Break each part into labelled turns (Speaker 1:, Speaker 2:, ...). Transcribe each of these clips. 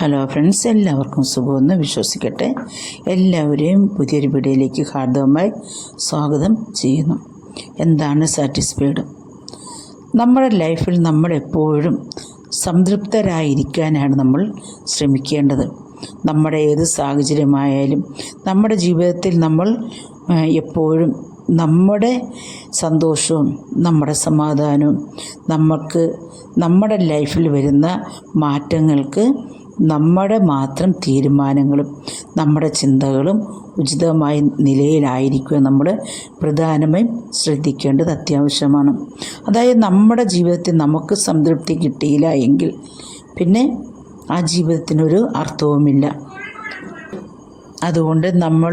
Speaker 1: Hello friends എല്ലാവർക്കും സുഖമെന്ന് വിശ്വസിക്കട്ടെ. എല്ലാവരെയും പുതിയൊരു വീഡിയോയിലേക്ക് ഹാർദവമായി സ്വാഗതം ചെയ്യുന്നു. എന്താണ് സാറ്റിസ്ഫൈഡ് നമ്മുടെ ലൈഫിൽ നമ്മൾ എപ്പോഴും സംതൃപ്തരായിരിക്കാനാണ് നമ്മൾ ശ്രമിക്കേണ്ടത്. നമ്മുടെ ഏത് സാഹചര്യമായാലും നമ്മുടെ ജീവിതത്തിൽ നമ്മൾ എപ്പോഴും നമ്മുടെ സന്തോഷവും നമ്മുടെ സമാധാനവും നമുക്ക് നമ്മുടെ ലൈഫിൽ വരുന്ന മാറ്റങ്ങൾക്ക് നമ്മുടെ മാത്രം തീരുമാനങ്ങളും നമ്മുടെ ചിന്തകളും ഉചിതമായ നിലയിലായിരിക്കുക നമ്മൾ പ്രധാനമായും ശ്രദ്ധിക്കേണ്ടത് അത്യാവശ്യമാണ്. അതായത് നമ്മുടെ ജീവിതത്തിൽ നമുക്ക് സംതൃപ്തി കിട്ടിയില്ല എങ്കിൽ പിന്നെ ആ ജീവിതത്തിനൊരു അർത്ഥവുമില്ല. അതുകൊണ്ട് നമ്മൾ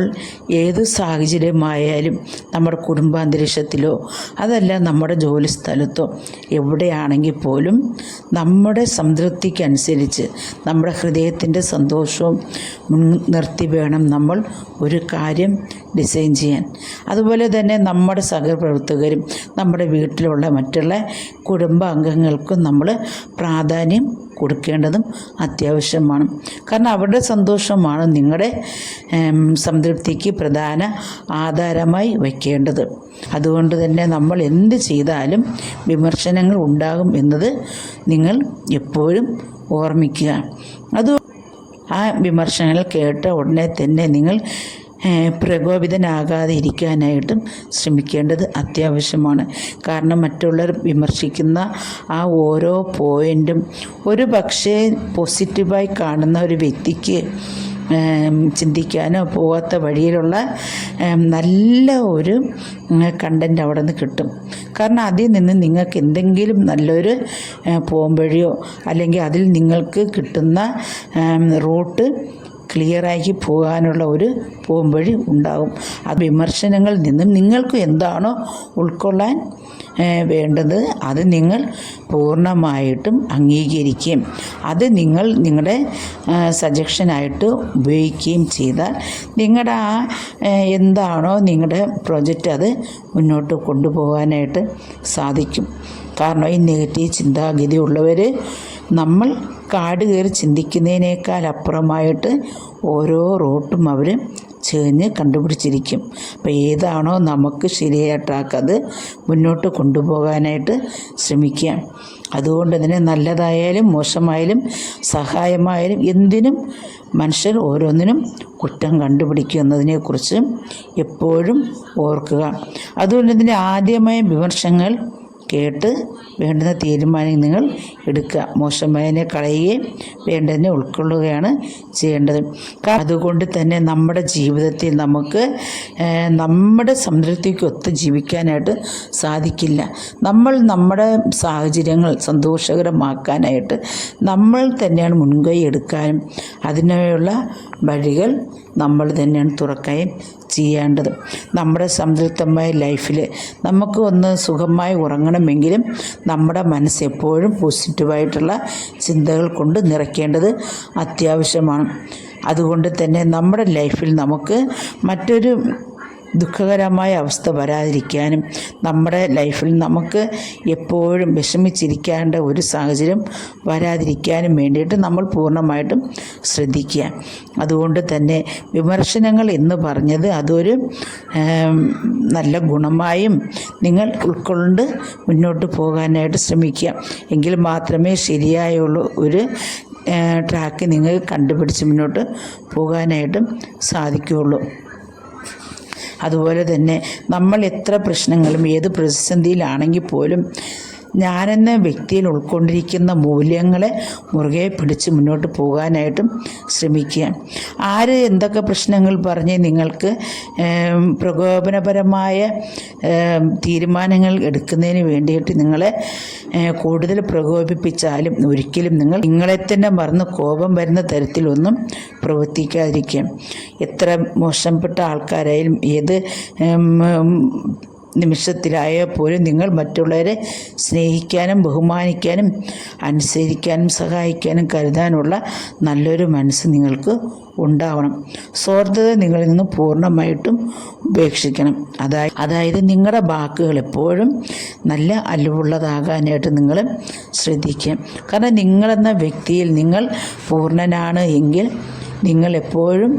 Speaker 1: ഏത് സാഹചര്യമായാലും നമ്മുടെ കുടുംബാന്തരീക്ഷത്തിലോ അതല്ല നമ്മുടെ ജോലി സ്ഥലത്തോ എവിടെയാണെങ്കിൽ പോലും നമ്മുടെ സംതൃപ്തിക്കനുസരിച്ച് നമ്മുടെ ഹൃദയത്തിന്റെ സന്തോഷവും മുൻ നിർത്തി വേണം നമ്മൾ ഒരു കാര്യം ഡിസൈൻ ചെയ്യാൻ. അതുപോലെ തന്നെ നമ്മുടെ സഹപ്രവർത്തകരും നമ്മുടെ വീട്ടിലുള്ള മറ്റുള്ള കുടുംബാംഗങ്ങൾക്കും നമ്മൾ പ്രാധാന്യം കൊടുക്കേണ്ടതും അത്യാവശ്യമാണ്. കാരണം അവരുടെ സന്തോഷമാണ് നിങ്ങളുടെ സംതൃപ്തിക്ക് പ്രധാന ആധാരമായി വയ്ക്കേണ്ടത്. അതുകൊണ്ട് തന്നെ നമ്മൾ എന്ത് ചെയ്താലും വിമർശനങ്ങൾ ഉണ്ടാകും എന്നത് നിങ്ങൾ എപ്പോഴും ഓർമ്മിക്കുക. അത് ആ വിമർശനങ്ങൾ കേട്ട ഉടനെ തന്നെ നിങ്ങൾ പ്രകോപിതനാകാതെ ഇരിക്കാനായിട്ടും ശ്രമിക്കേണ്ടത് അത്യാവശ്യമാണ്. കാരണം മറ്റുള്ളവർ വിമർശിക്കുന്ന ആ ഓരോ പോയിന്റും ഒരു പക്ഷേ പോസിറ്റീവായി കാണുന്ന ഒരു വ്യക്തിക്ക് ചിന്തിക്കാനോ പോകാത്ത വഴിയിലുള്ള നല്ല ഒരു കണ്ടന്റ് അവിടെ നിന്ന് കിട്ടും. കാരണം അതിൽ നിന്ന് നിങ്ങൾക്ക് എന്തെങ്കിലും നല്ലൊരു ഏ, അല്ലെങ്കിൽ അതിൽ നിങ്ങൾക്ക് കിട്ടുന്ന റൂട്ട് ക്ലിയറാക്കി പോകാനുള്ള ഒരു പോംവഴി ഉണ്ടാകും ആ വിമർശനങ്ങളിൽ നിന്നും നിങ്ങൾക്ക് എന്താണോ ഉൾക്കൊള്ളാൻ വേണ്ടത് അത് നിങ്ങൾ പൂർണമായിട്ടും അംഗീകരിക്കുകയും അത് നിങ്ങൾ നിങ്ങളുടെ സജഷനായിട്ട് ഉപയോഗിക്കുകയും ചെയ്താൽ നിങ്ങളുടെ ആ എന്താണോ നിങ്ങളുടെ പ്രൊജക്റ്റ് അത് മുന്നോട്ട് കൊണ്ടുപോകാനായിട്ട് സാധിക്കും. കാരണം ഈ നെഗറ്റീവ് ചിന്താഗതി ഉള്ളവർ നമ്മൾ കാട് കയറി ചിന്തിക്കുന്നതിനേക്കാൾ അപ്പുറമായിട്ട് ഓരോ റൂട്ടും അവർ ചേഞ്ഞ് കണ്ടുപിടിച്ചിരിക്കും. അപ്പോൾ ഏതാണോ നമുക്ക് ശരിയായിട്ടാക്കത് മുന്നോട്ട് കൊണ്ടുപോകാനായിട്ട് ശ്രമിക്കുക. അതുകൊണ്ട് തന്നെ നല്ലതായാലും മോശമായാലും സഹായമായാലും എന്തിനും മനുഷ്യർ ഓരോന്നിനും കുറ്റം കണ്ടുപിടിക്കുന്നതിനെക്കുറിച്ച് എപ്പോഴും ഓർക്കുക. അതുകൊണ്ട് തന്നെ ആദ്യമായ വിമർശങ്ങൾ കേട്ട് വേണ്ടുന്ന തീരുമാനം നിങ്ങൾ എടുക്കുക. മോശമായതിനെ കളയുകയും വേണ്ടതിനെ ഉൾക്കൊള്ളുകയാണ് ചെയ്യേണ്ടത്. അതുകൊണ്ട് തന്നെ നമ്മുടെ ജീവിതത്തിൽ നമുക്ക് നമ്മുടെ സംതൃപ്തിക്ക് ഒത്ത് ജീവിക്കാനായിട്ട് സാധിക്കില്ല. നമ്മൾ നമ്മുടെ സാഹചര്യങ്ങൾ സന്തോഷകരമാക്കാനായിട്ട് നമ്മൾ തന്നെയാണ് മുൻകൈ എടുക്കാനും അതിനുള്ള വഴികൾ നമ്മൾ തന്നെയാണ് തുറക്കുകയും ചെയ്യേണ്ടത്. നമ്മുടെ സംതൃപ്തമായ ലൈഫിൽ നമുക്ക് ഒന്ന് സുഖമായി ഉറങ്ങണമെങ്കിലും നമ്മുടെ മനസ്സ് എപ്പോഴും പോസിറ്റീവായിട്ടുള്ള ചിന്തകൾ കൊണ്ട് നിറയ്ക്കേണ്ടത് അത്യാവശ്യമാണ്. അതുകൊണ്ട് തന്നെ നമ്മുടെ ലൈഫിൽ നമുക്ക് മറ്റൊരു ദുഃഖകരമായ അവസ്ഥ വരാതിരിക്കാനും നമ്മുടെ ലൈഫിൽ നമുക്ക് എപ്പോഴും വിഷമിച്ചിരിക്കേണ്ട ഒരു സാഹചര്യം വരാതിരിക്കാനും വേണ്ടിയിട്ട് നമ്മൾ പൂർണമായിട്ടും ശ്രദ്ധിക്കുക. അതുകൊണ്ട് തന്നെ വിമർശനങ്ങൾ എന്ന് പറഞ്ഞത് അതൊരു നല്ല ഗുണമായും നിങ്ങൾ ഉൾക്കൊണ്ട് മുന്നോട്ട് പോകാനായിട്ട് ശ്രമിക്കുക. എങ്കിൽ മാത്രമേ ശരിയായുള്ള ഒരു ട്രാക്ക് നിങ്ങൾക്ക് കണ്ടുപിടിച്ച് മുന്നോട്ട് പോകാനായിട്ടും സാധിക്കുകയുള്ളൂ. അതുപോലെ തന്നെ നമ്മൾ എത്ര പ്രശ്നങ്ങളും ഏത് പ്രതിസന്ധിയിലാണെങ്കിൽ പോലും ഞാനെന്ന വ്യക്തിയിൽ ഉൾക്കൊണ്ടിരിക്കുന്ന മൂല്യങ്ങളെ മുറുകെ പിടിച്ച് മുന്നോട്ട് പോകാനായിട്ടും ശ്രമിക്കുക. ആര് എന്തൊക്കെ പ്രശ്നങ്ങൾ പറഞ്ഞ് നിങ്ങൾക്ക് പ്രകോപനപരമായ തീരുമാനങ്ങൾ എടുക്കുന്നതിന് വേണ്ടിയിട്ട് നിങ്ങളെ കൂടുതൽ പ്രകോപിപ്പിച്ചാലും ഒരിക്കലും നിങ്ങൾ നിങ്ങളെ തന്നെ മറന്ന് കോപം വരുന്ന തരത്തിലൊന്നും പ്രവർത്തിക്കാതിരിക്കുക. എത്ര മോശപ്പെട്ട ആൾക്കാരായാലും ഏത് നിമിഷത്തിലായാൽ പോലും നിങ്ങൾ മറ്റുള്ളവരെ സ്നേഹിക്കാനും ബഹുമാനിക്കാനും അനുസരിക്കാനും സഹായിക്കാനും കരുതാനുള്ള നല്ലൊരു മനസ്സ് നിങ്ങൾക്ക് ഉണ്ടാവണം. സ്വാർത്ഥത നിങ്ങളിൽ നിന്ന് പൂർണമായിട്ടും ഉപേക്ഷിക്കണം. അതായത് അതായത് നിങ്ങളുടെ വാക്കുകൾ എപ്പോഴും നല്ല അലിവുള്ളതാകാനായിട്ട് നിങ്ങൾ ശ്രദ്ധിക്കാം കാരണം നിങ്ങളെന്ന വ്യക്തിയിൽ നിങ്ങൾ പൂർണനാണ് എങ്കിൽ നിങ്ങൾ എപ്പോഴും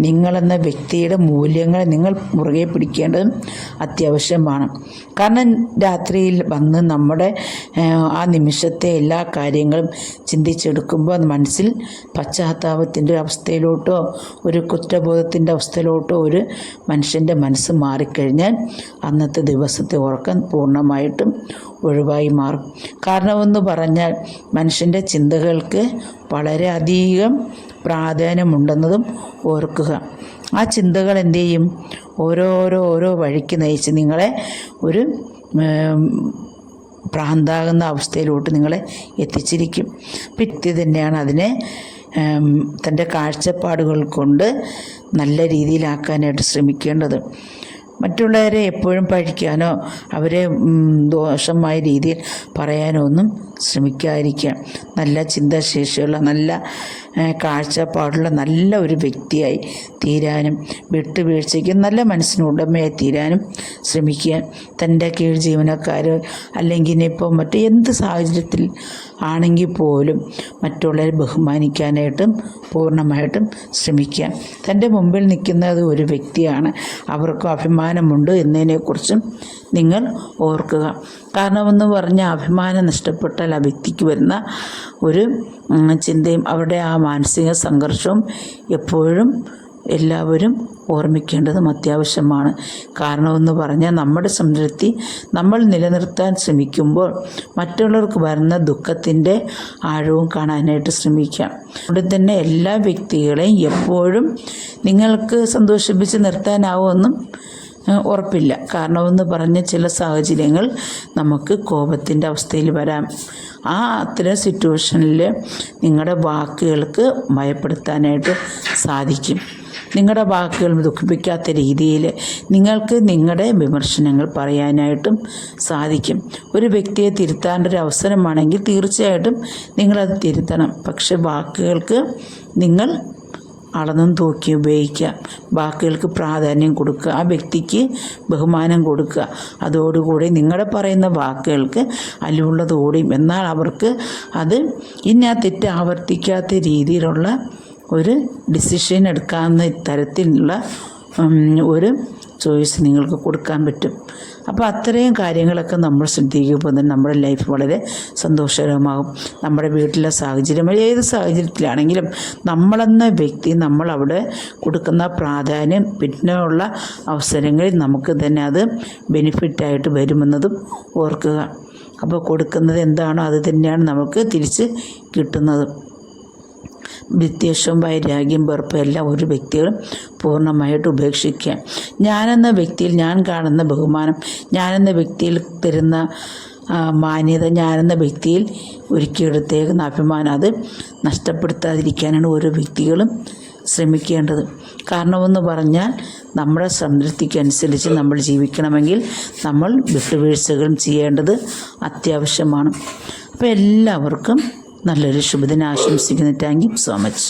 Speaker 1: നിങ്ങളെന്ന വ്യക്തിയുടെ മൂല്യങ്ങൾ നിങ്ങൾ മുറുകെ പിടിക്കേണ്ടതും അത്യാവശ്യമാണ്. കാരണം രാത്രിയിൽ വന്ന് നമ്മുടെ ആ നിമിഷത്തെ എല്ലാ കാര്യങ്ങളും ചിന്തിച്ചെടുക്കുമ്പോൾ മനസ്സിൽ പശ്ചാത്താപത്തിന്റെ ഒരു അവസ്ഥയിലോട്ടോ ഒരു കുറ്റബോധത്തിന്റെ അവസ്ഥയിലോട്ടോ ഒരു മനുഷ്യന്റെ മനസ്സ് മാറിക്കഴിഞ്ഞാൽ അന്നത്തെ ദിവസത്തെ ഉറക്കം പൂർണമായിട്ടും ഒഴിവായി മാറും. കാരണമെന്ന് പറഞ്ഞാൽ മനുഷ്യന്റെ ചിന്തകൾക്ക് വളരെയധികം പ്രാധാന്യമുണ്ടെന്നതും ഓർക്കുക. ആ ചിന്തകൾ എന്തു ചെയ്യും? ഓരോരോ ഓരോ വഴിക്ക് നയിച്ച് നിങ്ങളെ ഒരു പ്രാന്താകുന്ന അവസ്ഥയിലോട്ട് നിങ്ങളെ എത്തിച്ചിരിക്കും. വ്യക്തി തന്നെയാണ് അതിനെ തന്റെ കാഴ്ചപ്പാടുകൾ കൊണ്ട് നല്ല രീതിയിലാക്കാനായിട്ട് ശ്രമിക്കേണ്ടത്. മറ്റുള്ളവരെ എപ്പോഴും പഴിക്കാനോ അവരെ ദോഷമായ രീതിയിൽ പറയാനോ ഒന്നും ശ്രമിക്കാതിരിക്കുക. നല്ല ചിന്താശേഷിയുള്ള നല്ല കാഴ്ചപ്പാടുള്ള നല്ല ഒരു വ്യക്തിയായി തീരാനും വിട്ടുവീഴ്ചയ്ക്ക് നല്ല മനസ്സിന് ഉടമയായി തീരാനും ശ്രമിക്കുക. തന്റെ കീഴ് ജീവനക്കാർ അല്ലെങ്കിൽ ഇപ്പോൾ മറ്റ് എന്ത് സാഹചര്യത്തിൽ ആണെങ്കിൽ പോലും മറ്റുള്ളവരെ ബഹുമാനിക്കാനായിട്ടും പൂർണമായിട്ടും ശ്രമിക്കുക. തന്റെ മുമ്പിൽ നിൽക്കുന്നത് ഒരു വ്യക്തിയാണ്. അവർക്കും അഭിമാനമുണ്ട് എന്നതിനെക്കുറിച്ചും നിങ്ങൾ ഓർക്കുക. കാരണമെന്ന് പറഞ്ഞാൽ അഭിമാനം നഷ്ടപ്പെട്ടാൽ ആ വ്യക്തിക്ക് വരുന്ന ഒരു ചിന്തയും അവരുടെ ആ മാനസിക സംഘർഷവും എപ്പോഴും എല്ലാവരും ഓർമ്മിക്കേണ്ടതും അത്യാവശ്യമാണ്. കാരണമെന്ന് പറഞ്ഞാൽ നമ്മുടെ സംതൃപ്തി നമ്മൾ നിലനിർത്താൻ ശ്രമിക്കുമ്പോൾ മറ്റുള്ളവർക്ക് വരുന്ന ദുഃഖത്തിന്റെ ആഴവും കാണാനായിട്ട് ശ്രമിക്കാം. അതുകൊണ്ട് തന്നെ എല്ലാ വ്യക്തികളെയും എപ്പോഴും നിങ്ങൾക്ക് സന്തോഷിപ്പിച്ച് നിർത്താനാവുമെന്നും ഉറപ്പില്ല. കാരണമെന്ന് പറഞ്ഞ ചില സാഹചര്യങ്ങൾ നമുക്ക് കോപത്തിന്റെ അവസ്ഥയിൽ വരാം. ആ അത്തരം സിറ്റുവേഷനിൽ നിങ്ങളുടെ വാക്കുകൾക്ക് ഭയപ്പെടുത്താനായിട്ട് സാധിക്കും. നിങ്ങളുടെ വാക്കുകൾ ദുഃഖിപ്പിക്കാത്ത രീതിയിൽ നിങ്ങൾക്ക് നിങ്ങളുടെ വിമർശനങ്ങൾ പറയാനായിട്ടും സാധിക്കും. ഒരു വ്യക്തിയെ തിരുത്താനൊരു അവസരമാണെങ്കിൽ തീർച്ചയായിട്ടും നിങ്ങളത് തിരുത്തണം. പക്ഷെ വാക്കുകൾക്ക് നിങ്ങൾ അളന്നും തൂക്കി ഉപയോഗിക്കാം വാക്കുകൾക്ക് പ്രാധാന്യം കൊടുക്കുക. ആ വ്യക്തിക്ക് ബഹുമാനം കൊടുക്കുക. അതോടുകൂടി നിങ്ങളുടെ പറയുന്ന വാക്കുകൾക്ക് അലിവുള്ളത് ഓടിയും. എന്നാൽ അവർക്ക് അത് ഇനി ആ തെറ്റ് ആവർത്തിക്കാത്ത രീതിയിലുള്ള ഒരു ഡിസിഷൻ എടുക്കാവുന്ന തരത്തിലുള്ള ഒരു ചോയ്സ് നിങ്ങൾക്ക് കൊടുക്കാൻ പറ്റും. അപ്പോൾ അത്രയും കാര്യങ്ങളൊക്കെ നമ്മൾ ശ്രദ്ധിക്കുമ്പോൾ തന്നെ നമ്മുടെ ലൈഫ് വളരെ സന്തോഷകരമാകും. നമ്മുടെ വീട്ടിലെ സാഹചര്യം ഏത് സാഹചര്യത്തിലാണെങ്കിലും നമ്മളെന്ന വ്യക്തി നമ്മൾ അവിടെ കൊടുക്കുന്ന പ്രാധാന്യം പിന്നെയുള്ള അവസരങ്ങളിൽ നമുക്ക് തന്നെ അത് ബെനിഫിറ്റായിട്ട് വരുമെന്നതും ഓർക്കുക. അപ്പോൾ കൊടുക്കുന്നത് എന്താണോ അത് തന്നെയാണ് നമുക്ക് തിരിച്ച് കിട്ടുന്നത്. വിദ്വേഷവും വൈരാഗ്യം വെറുപ്പും എല്ലാം ഒരു വ്യക്തികളും പൂർണമായിട്ട് ഉപേക്ഷിക്കുക. ഞാനെന്ന വ്യക്തിയിൽ ഞാൻ കാണുന്ന ബഹുമാനം ഞാനെന്ന വ്യക്തിയിൽ തരുന്ന മാന്യത ഞാനെന്ന വ്യക്തിയിൽ ഒരുക്കിയെടുത്തേക്കുന്ന അഭിമാനം അത് നഷ്ടപ്പെടുത്താതിരിക്കാനാണ് ഓരോ വ്യക്തികളും ശ്രമിക്കേണ്ടത്. കാരണമെന്ന് പറഞ്ഞാൽ നമ്മുടെ സംതൃപ്തിക്കനുസരിച്ച് നമ്മൾ ജീവിക്കണമെങ്കിൽ നമ്മൾ വിട്ടുവീഴ്ചകളും ചെയ്യേണ്ടത് അത്യാവശ്യമാണ്. അപ്പോൾ എല്ലാവർക്കും നല്ലൊരു ശുഭദിനം ആശംസിക്കുന്നു താങ്ക് യു സോ മച്ച്